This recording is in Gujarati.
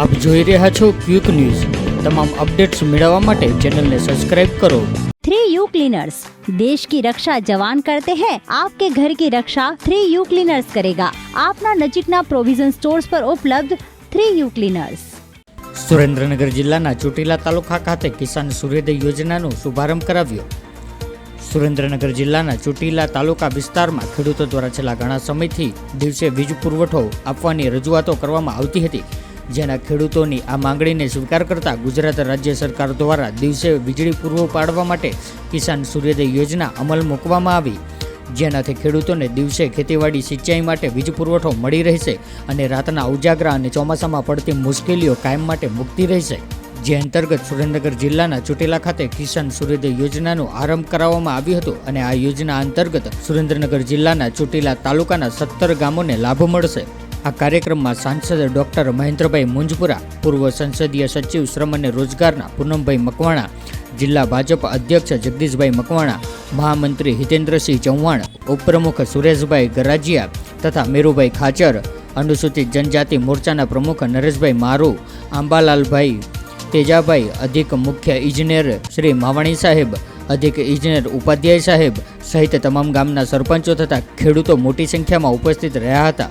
આપ જોઈ રહ્યા છો ક્વિક ન્યૂઝ. તમામ અપડેટ્સ મેળવવા માટે ચેનલને સબસ્ક્રાઇબ કરો. થ્રી યુ क्लीनर्स દેશ કી રક્ષા જવાન કરતે हैं आपके घर की रक्षा थ्री यू ક્લીનર્સ કરેગા. આપના નજીકના પ્રોવિઝન સ્ટોર્સ પર ઉપલબ્ધ થ્રી યુ ક્લીનર્સ. સુરેન્દ્રનગર જિલ્લાના ચોટીલા તાલુકા ખાતે કિસાન સૂર્યોદય યોજનાનો શુભારંભ કરાવ્યો. સુરેન્દ્રનગર જિલ્લાના ચોટીલા તાલુકા વિસ્તારમાં ખેડૂતો દ્વારા છેલ્લા ઘણા સમયથી દિવસે વીજ પુરવઠો આપવાની રજૂઆતો કરવામાં આવતી હતી. જેના ખેડૂતોની આ માંગણીને સ્વીકાર કરતા ગુજરાત રાજ્ય સરકાર દ્વારા દિવસે વીજળી પૂરવો પાડવા માટે કિસાન સૂર્યોદય યોજના અમલ મૂકવામાં આવી. જેનાથી ખેડૂતોને દિવસે ખેતીવાડી સિંચાઈ માટે વીજ પુરવઠો મળી રહેશે અને રાતના ઉજાગરા અને ચોમાસામાં પડતી મુશ્કેલીઓ કાયમ માટે મુક્તિ રહેશે. જે અંતર્ગત સુરેન્દ્રનગર જિલ્લાના ચોટીલા ખાતે કિસાન સૂર્યોદય યોજનાનો આરંભ કરાવવામાં આવ્યો હતો અને આ યોજના અંતર્ગત સુરેન્દ્રનગર જિલ્લાના ચોટીલા તાલુકાના સત્તર ગામોને લાભ મળશે. આ કાર્યક્રમમાં સાંસદ ડોક્ટર મહેન્દ્રભાઈ મુંજપુરા, પૂર્વ સંસદીય સચિવ શ્રમ અને રોજગારના પૂનમભાઈ મકવાણા, જિલ્લા ભાજપ અધ્યક્ષ જગદીશભાઈ મકવાણા, મહામંત્રી હિતેન્દ્રસિંહ ચૌહાણ, ઉપપ્રમુખ સુરેશભાઈ ગરાજિયા તથા મેરુભાઈ ખાચર, અનુસૂચિત જનજાતિ મોરચાના પ્રમુખ નરેશભાઈ મારુ, આંબાલાલભાઈ તેજાભાઈ, અધિક મુખ્ય ઇજનેર શ્રી માવાણી સાહેબ, અધિક ઇજનેર ઉપાધ્યાય સાહેબ સહિત તમામ ગામના સરપંચો તથા ખેડૂતો મોટી સંખ્યામાં ઉપસ્થિત રહ્યા હતા.